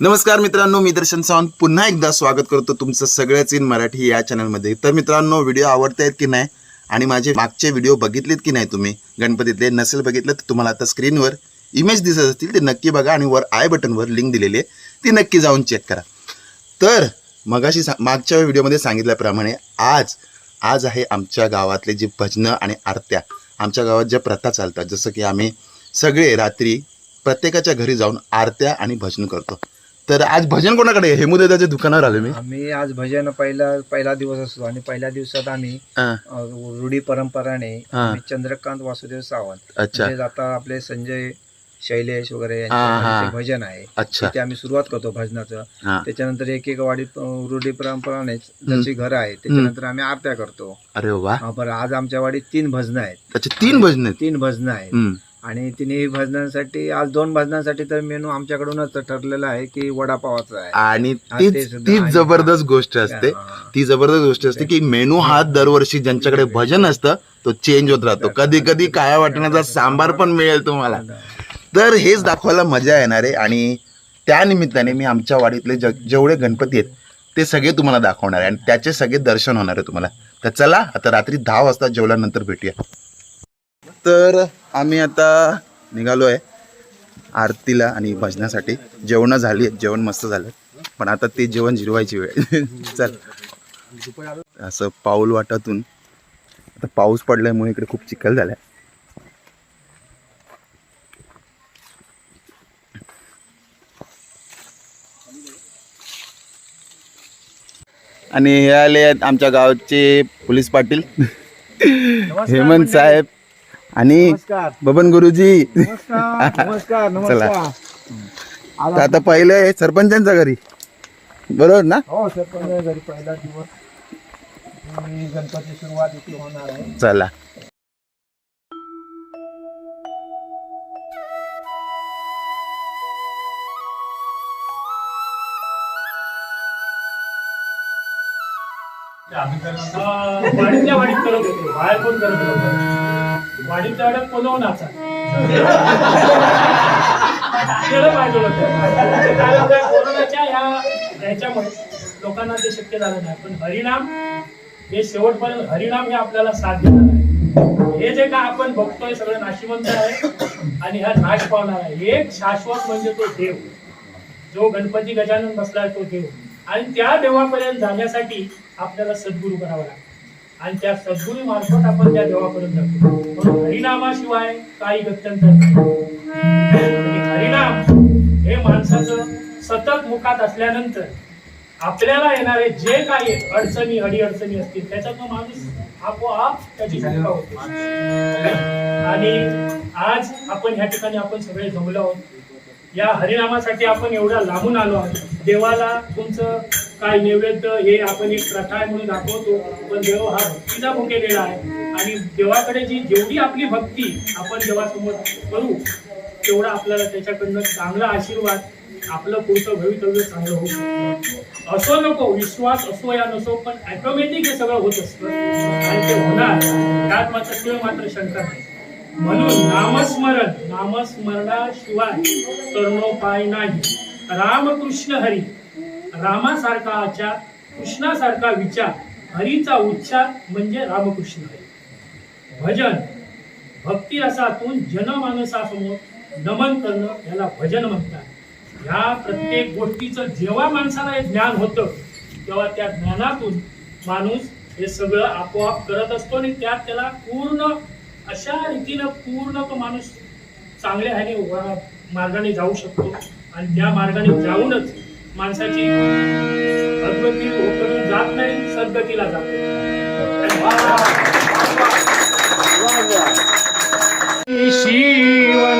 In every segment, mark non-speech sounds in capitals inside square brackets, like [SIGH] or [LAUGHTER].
नमस्कार मित्रांनो मी दर्शन सावंत पुन्हा एकदा स्वागत करतो तुमचं सगळ्याच इन मराठी या चॅनलमध्ये तर मित्रांनो व्हिडिओ आवडत आहेत की नाही आणि माझे मागचे व्हिडिओ बघितलेत की नाही तुम्ही? गणपतीतले नसेल बघितलं तर तुम्हाला आता स्क्रीनवर इमेज दिसत असतील. ते नक्की बघा आणि वर आय बटनवर लिंक दिलेली आहे. ती नक्की जाऊन चेक करा. तर मगाशी सा मागच्या व्हिडिओमध्ये सांगितल्याप्रमाणे आज आज आहे आमच्या गावातले जे भजनं आणि आरत्या आमच्या गावात ज्या प्रथा चालतात जसं की आम्ही सगळे रात्री प्रत्येकाच्या घरी जाऊन आरत्या आणि भजन करतो. तर आज भजन कोणाकडे? हेमुदेदाच्या दुकानावर आलो मी. आम्ही आज भजन पहिला पहिला दिवस असतो आणि पहिल्या दिवसात आम्ही हा, अ, रूढी परंपराने हा. आम्ही चंद्रकांत वासुदेव सावंत अच्छा. म्हणजे आता आपले संजय शैलेश वगैरे हा, हा. भजन आहे. अच्छा. तिथे आम्ही सुरुवात करतो भजनाचं. हा. त्याच्यानंतर एक एक वाडी अ, रूढी परंपरानेच जशी घर आहे त्याच्यानंतर आम्ही आरत्या करतो. अरे वा. हा, बरं आज आमच्या वाडीत तीन भजनं आहेत. अच्छा तीन भजन आहेत. तीन भजनं आहेत. हम्म. आणि तिन्ही भजनांसाठी आज दोन भजनांसाठी तर मेनू आमच्याकडूनच ठरलेला आहे की वडापावाचा आहे. आणि ते तीच जबरदस्त गोष्ट असते. ती जबरदस्त गोष्ट असते की मेनू हा दरवर्षी ज्यांच्याकडे भजन असतं तो चेंज होत राहतो. कधी कधी काळ्या वाटण्याचा सांबार पण मिळेल तुम्हाला. तर हेच दाखवायला मजा येणार आहे आणि त्या निमित्ताने मी आमच्या वाडीतले जेवढे गणपती आहेत ते सगळे तुम्हाला दाखवणार आहे आणि त्याचे सगळे दर्शन होणार आहे तुम्हाला. तर चला आता रात्री दहा वाजता जेवल्यानंतर भेटूया. तर आम्ही आता निघालो आहे आरतीला आणि भजनासाठी. जेवणं झाली आहेत जेवण मस्त झालं. पण आता ते जेवण जिरवायची वेळ. [LAUGHS] चल. असं पाऊल वाटातून. आता पाऊस पडल्यामुळे इकडे खूप चिखल झालाय. आणि हे आले आहेत आमच्या गावचे पोलीस पाटील. हेमंत साहेब. आणि नमस्कार. बबन गुरुजी. नमस्कार नमस्कार [LAUGHS] चला. नमस्कार तर आता पहिले आहे सरपंचांच्या घरी. बरोबर ना? हो सरपंच घरी पहिला दिवस आणि गणपती सुरुवात इथे होणार आहे. चला. वाडीतल्या वाडीत करत होते. बाहेर कोण करत होतं? वाडीतल्या वाड्यात कोणवणाचा [LAUGHS] केलं पाहिजे होतं. कारण त्या कोरोनाच्या ह्या ह्याच्यामुळे लोकांना ते शक्य झालं नाही. पण हरिनाम हे शेवटपर्यंत हरिनाम हे आपल्याला साथ देणार आहे. हे जे काय आपण बघतोय सगळं नाशिवंत आहे आणि हा नाश पावणार आहे. एक शाश्वत म्हणजे तो देव. जो गणपती गजानन बसलाय तो देव. आणि त्या देवापर्यंत जाण्यासाठी आपल्याला सद्गुरू करावा लागतो. आणि त्या सद्गुरू मार्फत आपण त्या देवापर्यंत जातो. म्हणून हरिनामाशिवाय काही गत्यंतर हरिनाम हे माणसाचं सतत मुखात असल्यानंतर आपल्याला येणारे जे काही अडचणी अडीअडचणी असतील त्याच्यातनं माणूस आपोआप त्याची सुटका होते. आणि आज आपण ह्या ठिकाणी आपण सगळे जमलो आहोत. या हरिनामासाठी आपण एवढा लांबून आलो आहोत. देवाला तुमचं काय नैवेद्य हे आपण एक प्रथा आहे म्हणून दाखवतो. पण देव हा भक्तीचा भुकेलेला आहे. आणि देवाकडे जी जेवढी आपली भक्ती आपण देवासमोर करू तेवढा आपल्याला त्याच्याकडनं चांगला आशीर्वाद आपलं पुढचं भवितव्य चांगलं होऊ असो नको विश्वास असो या नसो पण ऑटोमॅटिक हे सगळं होत असतं. आणि ते होणार त्यात मात्र शिवाय मात्र शंका नाही. म्हणून नामस्मरण नामस्मरणाशिवाय कर्णोपाय नाही. रामकृष्ण हरी. रामासारखा आचार कृष्णासारखा विचार हरीचा उच्चार म्हणजे रामकृष्ण हरी भजन भक्ती रसातून जनमानसासमोर नमन करणं याला भजन म्हणतात. ह्या प्रत्येक गोष्टीचं जेव्हा माणसाला हे ज्ञान होतं तेव्हा त्या ज्ञानातून माणूस हे सगळं आपोआप करत असतो आणि त्यात त्याला पूर्ण अशा रीतीनं पूर्ण तो माणूस चांगल्या ह्याने मार्गाने जाऊ शकतो. आणि त्या मार्गाने जाऊनच माणसाची. अद्वती होऊन जात नाही सद्गतीला जातो. शिवनाम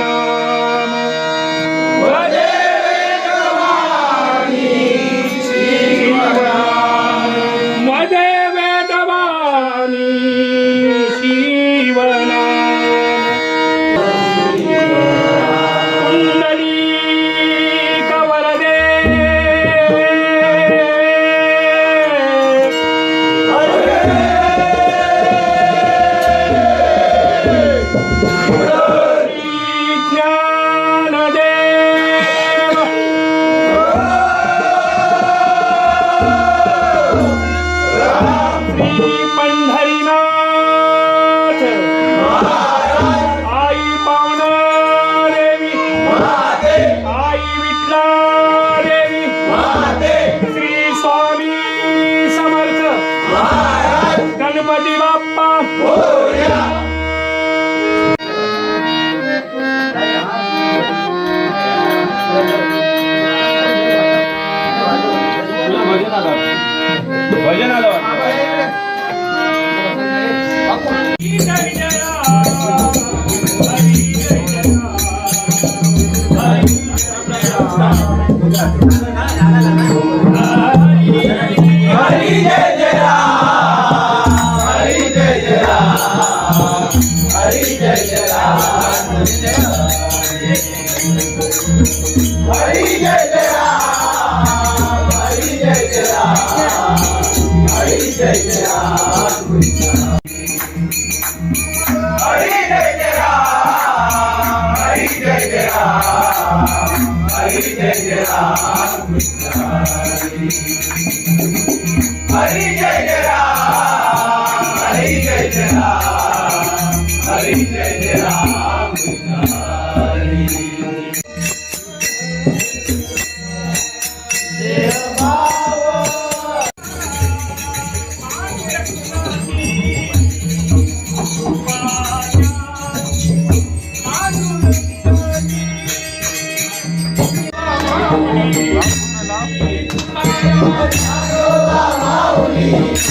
What's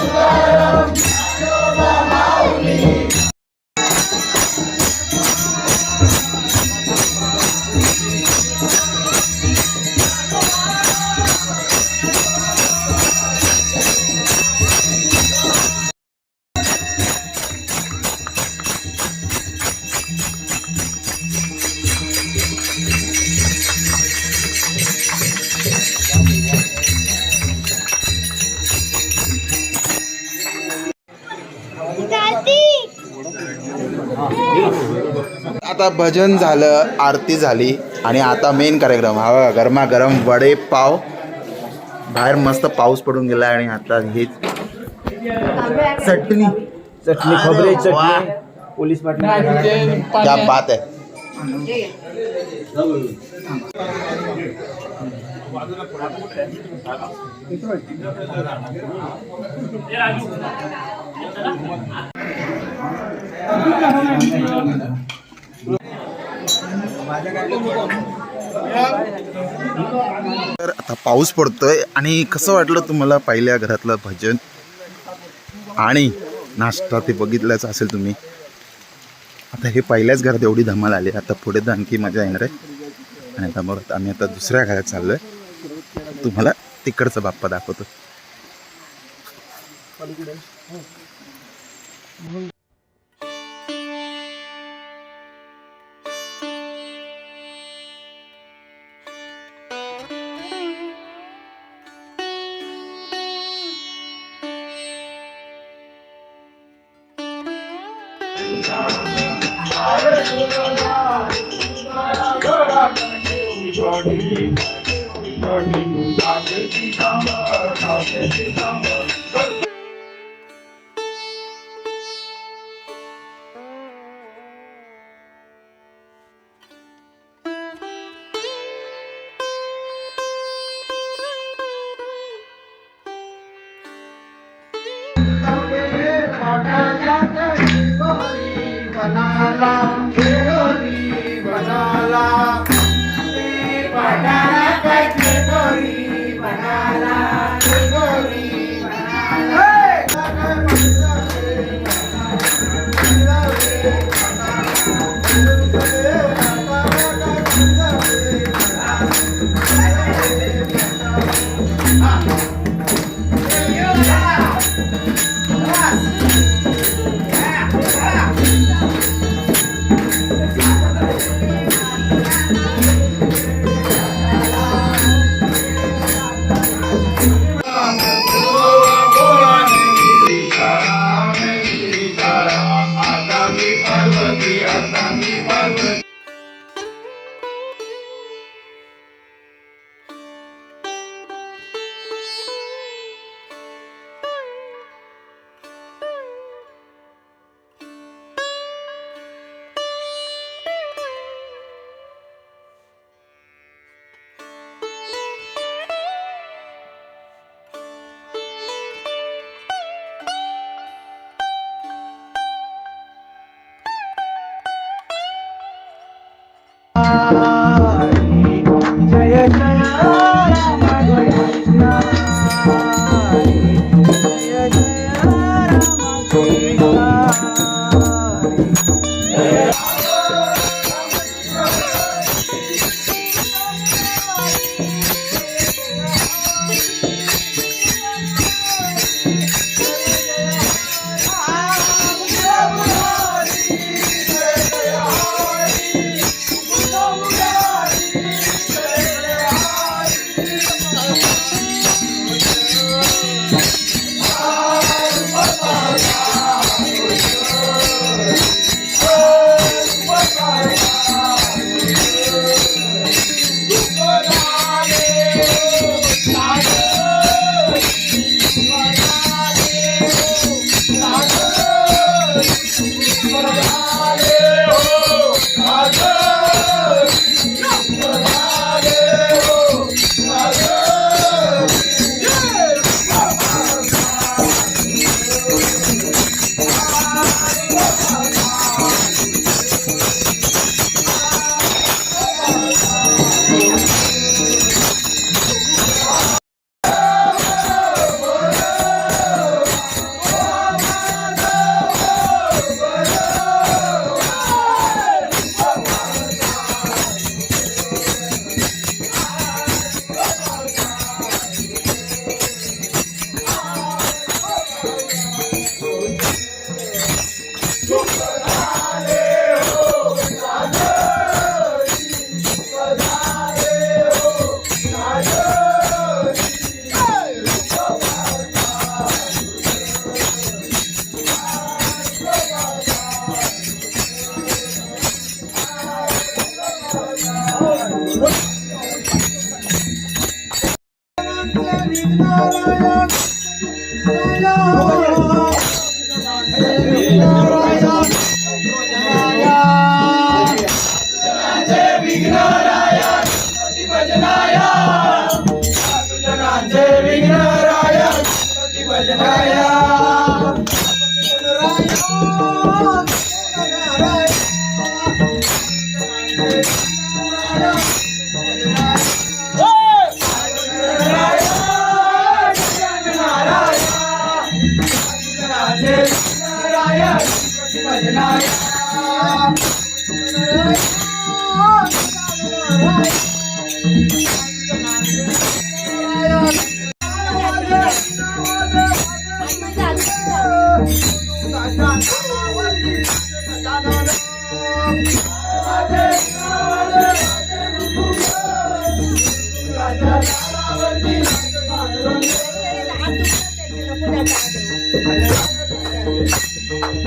that? आता भजन झालं आरती झाली आणि आता मेन कार्यक्रम. हा गरमागरम वडे पाव. बाहेर मस्त पाऊस पडून गेला आणि आता हे चटणी. चटणी खोबरे. चटणी. पोलीस पाटील. क्या बात आहे. तर आता पाऊस पडतोय आणि कसं वाटलं तुम्हाला पहिल्या घरातलं भजन? आणि नाश्ता ते बघितलंच असेल तुम्ही. आता हे पहिल्याच घरात एवढी धमाल आली. आता पुढे तर आणखी मजा येणार आहे. आणि आता मग आम्ही आता दुसऱ्या घरात चाललोय. तुम्हाला तिकडचा बाप्पा दाखवतो. वनाला केळी वनाला. 大家加油！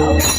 Oh,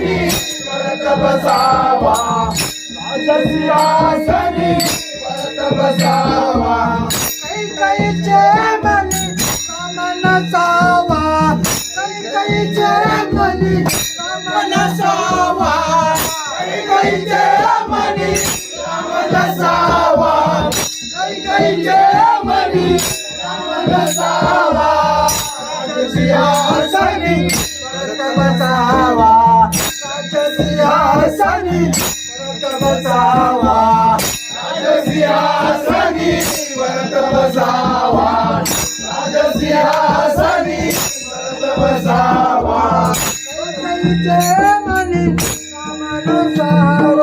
आसनी परत बसावा. राजसी आसनी परत बसावा. काही काहीचे मनी कामनसावा. काही काहीचे मनी सिंहासनी परत बसावा. राजसिंहासनी परत बसावा. राजसिंहासनी परत बसावा. मनी रामनसावा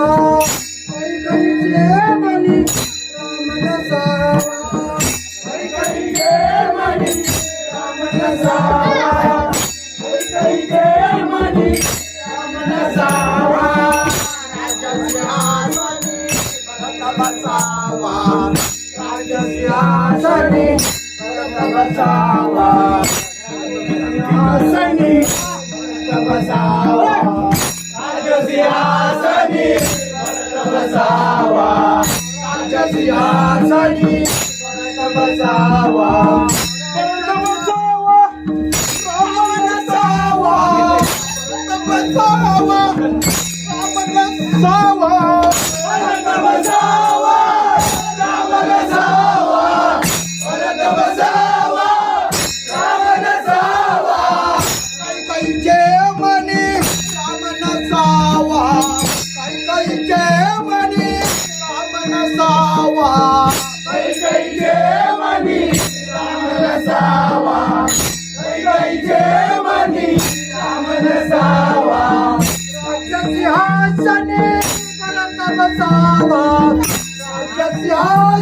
Yeah.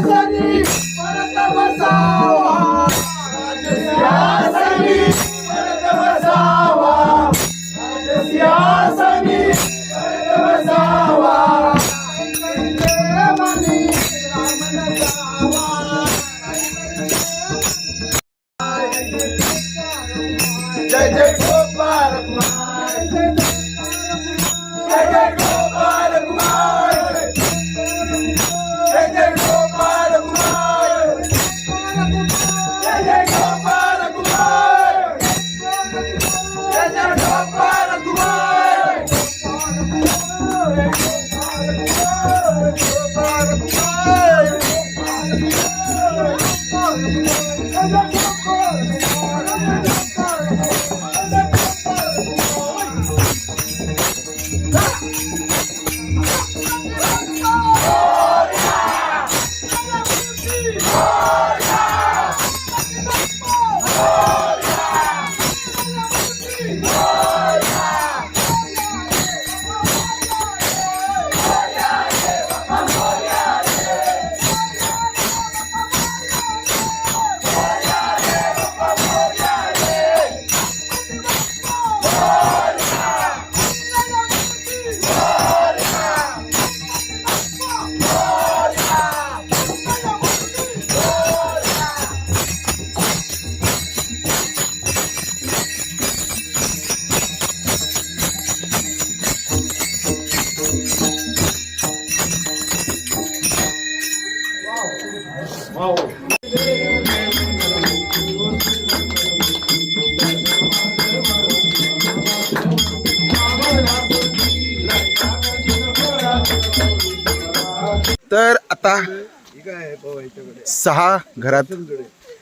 सहा घरात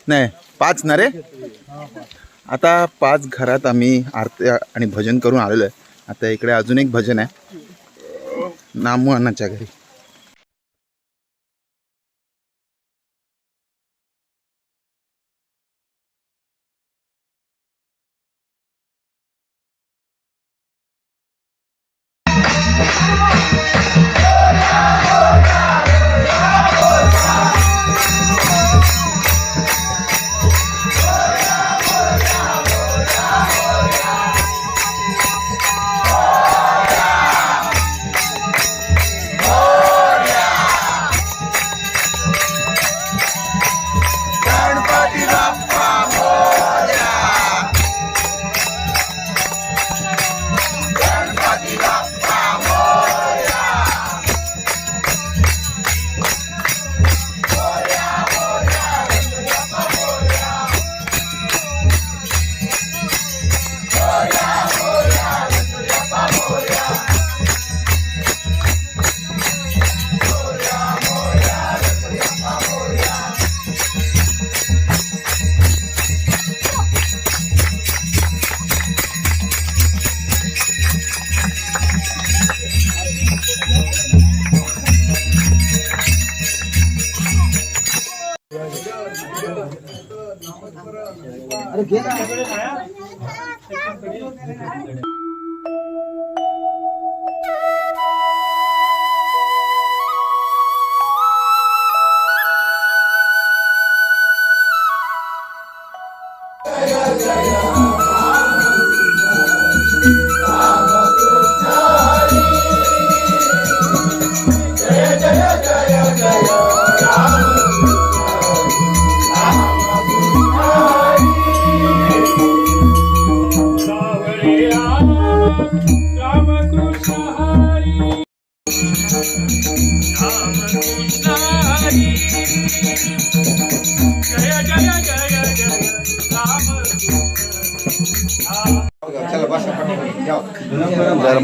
नाही पाच ना रे? आता पाच घरात आम्ही आरती आणि भजन करून आलेलो आहे. आता इकडे अजून एक भजन आहे. नामू अण्णाच्या घरी.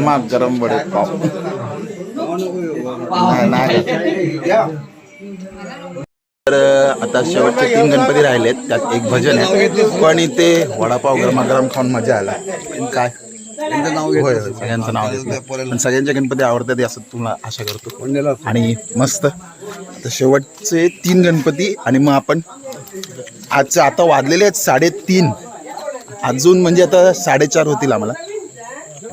गरमा गरम वडे पाव नाही, नाही. तर आता शेवटचे तीन गणपती राहिलेत. त्यात एक भजन आहे. पण इथे वडापाव गरमागरम खाऊन मजा आला. काय? होय होय. सगळ्यांचं नाव घेतलं. पण सगळ्यांचे गणपती आवडतात असं तुम्हाला आशा करतो. आणि मस्त. आता शेवटचे तीन गणपती आणि मग आपण आजचं आता वाजलेले आहेत साडेतीन. अजून म्हणजे आता साडेचार होतील आम्हाला.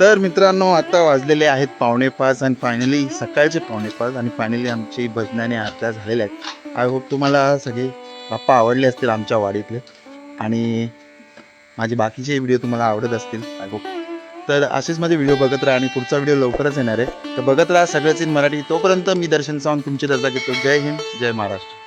तर मित्रांनो आता वाजलेले आहेत पावणे पाच आणि फायनली सकाळचे पावणे पाच आणि फायनली आमची भजनाने आरत्या झालेल्या आहेत. आय होप तुम्हाला सगळे बाप्पा आवडले असतील आमच्या वाडीतले. आणि माझे बाकीचे व्हिडिओ तुम्हाला आवडत असतील आय होप तर असेच माझे व्हिडिओ बघत राहा आणि पुढचा व्हिडिओ लवकरच येणार आहे. तर बघत राहा सगळंच इन मराठी. तोपर्यंत मी दर्शन सावंत तुमची रजा घेतो. जय हिंद जय महाराष्ट्र.